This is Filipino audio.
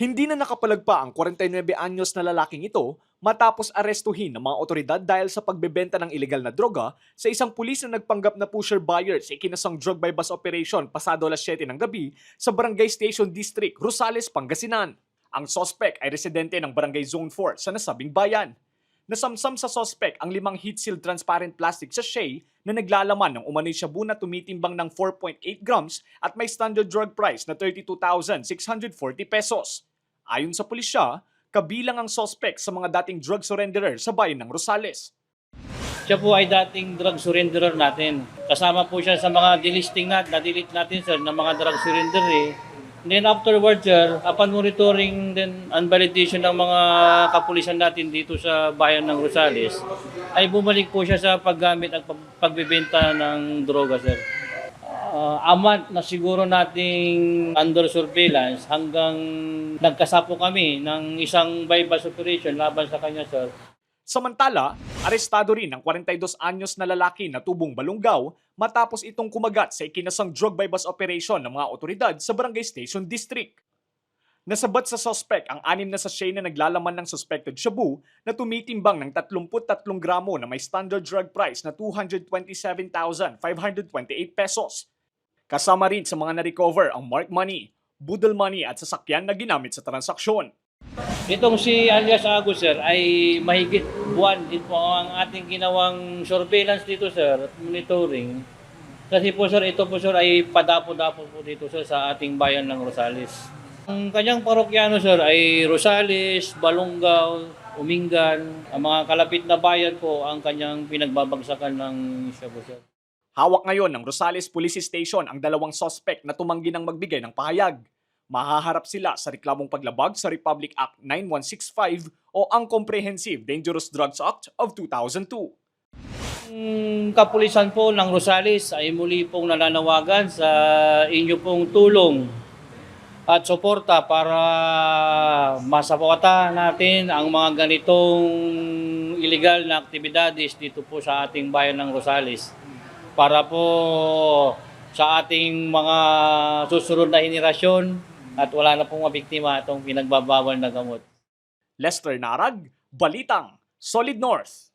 Hindi na nakapalagpa ang 49 anyos na lalaking ito matapos arestuhin ng mga otoridad dahil sa pagbebenta ng ilegal na droga sa isang pulis na nagpanggap na pusher buyer sa ikinasang drug by bus operation pasado alas 7 ng gabi sa Barangay Station District, Rosales, Pangasinan. Ang sospek ay residente ng Barangay Zone 4 sa nasabing bayan. Nasamsam sa sospek ang limang heat-sealed transparent plastic sachet na naglalaman ng umano'y shabu na tumitimbang ng 4.8 grams at may standard drug price na 32,640 pesos. Ayon sa pulisya, kabilang ang sospek sa mga dating drug surrenderer sa bayan ng Rosales. Siya po ay dating drug surrenderer natin. Kasama po siya sa mga delisting natin, na-delete natin sir, ng mga drug surrender eh. Then afterwards sir, upon monitoring then and validation ng mga kapulisan natin dito sa bayan ng Rosales, ay bumalik po siya sa paggamit at pag- pagbebenta ng droga sir. Uh, amat na siguro nating under surveillance hanggang nagkasapo kami ng isang bypass operation laban sa kanya sir. Samantala, arestado rin ang 42 anyos na lalaki na tubong balunggaw matapos itong kumagat sa ikinasang drug by bus operation ng mga otoridad sa Barangay Station District. Nasabat sa suspect ang anim na sachet na naglalaman ng suspected shabu na tumitimbang ng 33 gramo na may standard drug price na 227,528 pesos. Kasama rin sa mga na-recover ang mark money, budol money at sasakyan na ginamit sa transaksyon. Itong si alias Agus sir ay mahigit buwan din po ang ating ginawang surveillance dito sir at monitoring. Kasi po sir, ito po sir ay padapo-dapo po dito sir sa ating bayan ng Rosales. Ang kanyang parokyano sir ay Rosales, Balongaw, Umingan, ang mga kalapit na bayan po ang kanyang pinagbabagsakan ng siya po sir. Hawak ngayon ng Rosales Police Station ang dalawang suspect na tumanggi ng magbigay ng pahayag. Mahaharap sila sa reklamong paglabag sa Republic Act 9165 o ang Comprehensive Dangerous Drugs Act of 2002. Ang kapulisan po ng Rosales ay muli pong nananawagan sa inyo pong tulong at suporta para masapota natin ang mga ganitong illegal na aktibidades dito po sa ating bayan ng Rosales para po sa ating mga susunod na henerasyon at wala na pong mabiktima itong pinagbabawal na gamot. Lester Narag, Balitang, Solid North.